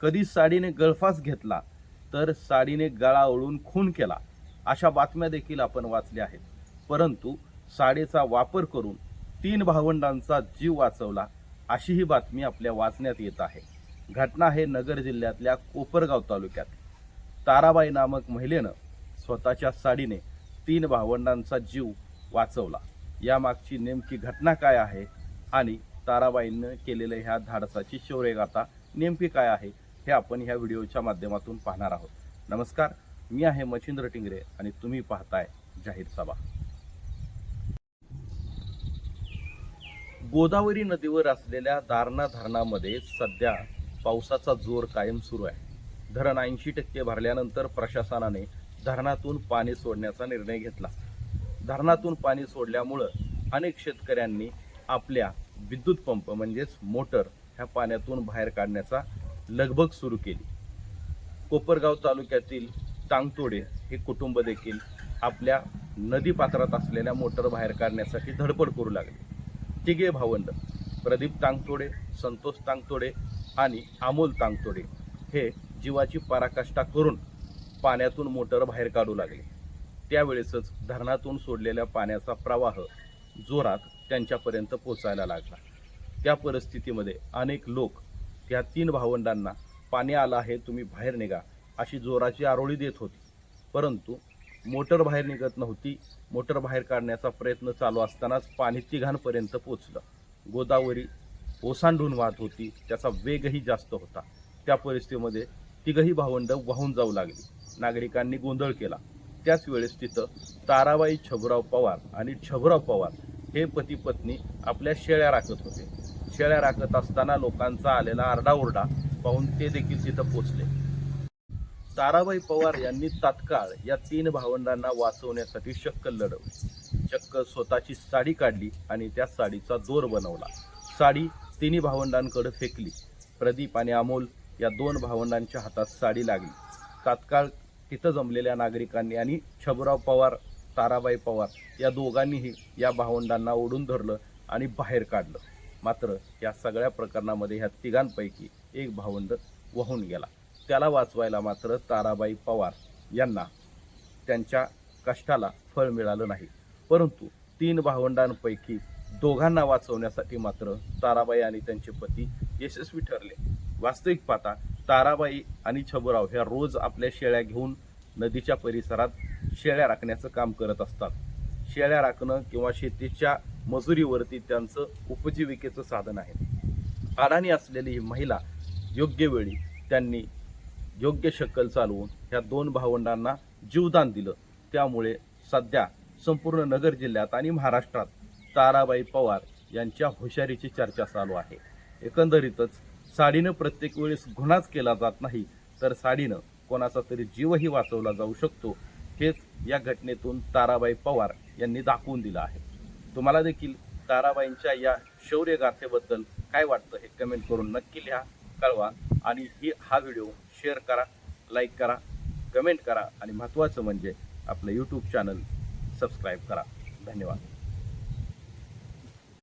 कधी साडीने गळफास घेतला तर साडीने गळा ओळून खून केला अशा बातम्या देखील आपण वाचल्या आहेत. परंतु साडीचा वापर करून तीन भावंडांचा जीव वाचवला अशी ही बातमी आपल्या वाचण्यात येत आहे. घटना हे नगर जिल्ह्यातल्या कोपरगाव तालुक्यात. ताराबाई नामक महिलेनं स्वतःच्या साडीने तीन भावंडांचा जीव वाचवला. यामागची नेमकी घटना काय आहे आणि ताराबाईंनं केलेल्या ह्या धाडसाची शौर्यगाथा नेमकी काय आहे हे आपण ह्या व्हिडिओच्या माध्यमातून पाहणार आहोत. नमस्कार मी आहे मच्छिंद्र टिंगरे आणि तुम्ही पाहताय जाहीर सभा. गोदावरी नदीवर असलेल्या दारणा धरणामध्ये सध्या पावसाचा जोर कायम सुरू आहे. धरण ऐंशी टक्के भरल्यानंतर प्रशासनाने धरणातून पाणी सोडण्याचा निर्णय घेतला. धरणातून पाणी सोडल्यामुळं अनेक शेतकऱ्यांनी आपल्या विद्युत पंप म्हणजेच मोटर ह्या पाण्यातून बाहेर काढण्याचा लगबग सुरू केली. कोपरगाव तालुक्यातील टांगतोडे हे कुटुंब देखील आपल्या नदीपात्रात असलेल्या मोटर बाहेर काढण्यासाठी धडपड करू लागले. तिघे भावंड प्रदीप तांगतोडे संतोष तांगतोडे आणि अमोल तांगतोडे हे जीवाची पराकाष्ठा करून पाण्यातून मोटर बाहेर काढू लागले. त्यावेळेसच धरणातून सोडलेल्या पाण्याचा प्रवाह जोरात त्यांच्यापर्यंत पोचायला लागला. त्या परिस्थितीमध्ये अनेक लोक त्या तीन भावंडांना पाणी आलं आहे तुम्ही बाहेर निघा अशी जोराची आरोळी देत होती. परंतु मोटर बाहेर निघत नव्हती. मोटर बाहेर काढण्याचा प्रयत्न चालू असतानाच पाणी तिघांपर्यंत पोचलं. गोदावरी ओसांडून वाहत होती. त्याचा वेगही जास्त होता. त्या परिस्थितीमध्ये तिघही भावंड वाहून जाऊ लागली. नागरिकांनी गोंधळ केला. त्याच वेळेस तिथं ताराबाई छबराव पवार आणि छबराव पवार हे पती पत्नी आपल्या शेळ्या राखत होते. शेळ्या राखत असताना लोकांचा आलेला आरडाओरडा पाहून ते देखील तिथं पोचले. ताराबाई पवार यांनी तात्काळ या तीन भावंडांना वाचवण्यासाठी शक्कल लढवली. चक्क स्वतःची साडी काढली आणि त्या साडीचा दोर बनवला. साडी तिन्ही भावंडांकडे फेकली. प्रदीप आणि अमोल या दोन भावंडांच्या हातात साडी लागली. तात्काळ तिथं जमलेल्या नागरिकांनी आणि छबराव पवार ताराबाई पवार या दोघांनीही या भावंडांना ओढून धरलं आणि बाहेर काढलं. मात्र या सगळ्या प्रकरणामध्ये ह्या तिघांपैकी एक भावंड वाहून गेला. त्याला वाचवायला मात्र ताराबाई पवार यांना त्यांच्या कष्टाला फळ मिळालं नाही. परंतु तीन भावंडांपैकी दोघांना वाचवण्यासाठी मात्र ताराबाई आणि त्यांचे पती यशस्वी ठरले. वास्तविक पाहता ताराबाई आणि छबराव ह्या रोज आपल्या शेळ्या घेऊन नदीच्या परिसरात शेळ्या राखण्याचं काम करत असतात. शेळ्या राखणं किंवा शेतीच्या मजुरीवरती त्यांचं उपजीविकेचं साधन आहे. अडाणी असलेली ही महिला योग्य वेळी त्यांनी योग्य शक्कल चालवून ह्या दोन भावंडांना जीवदान दिलं. त्यामुळे सध्या संपूर्ण नगर जिल्ह्यात आणि महाराष्ट्रात ताराबाई पवार यांच्या हुशारीची चर्चा चालू आहे. एकंदरीतच साडीनं प्रत्येक वेळेस गुन्हाच केला जात नाही तर साडीनं कोणाचा तरी जीवही वाचवला जाऊ शकतो हेच या घटनेतून ताराबाई पवार यांनी दाखवून दिलं आहे. तुम्हाला देखील ताराबाईंच्या या शौर्यगाथेबद्दल काय वाटतं हे कमेंट करून नक्की लिहा कळवा आणि ही हा व्हिडिओ शेअर करा लाईक करा कमेंट करा आणि महत्त्वाचं म्हणजे आपलं यूट्यूब चॅनल सबस्क्राईब करा. धन्यवाद.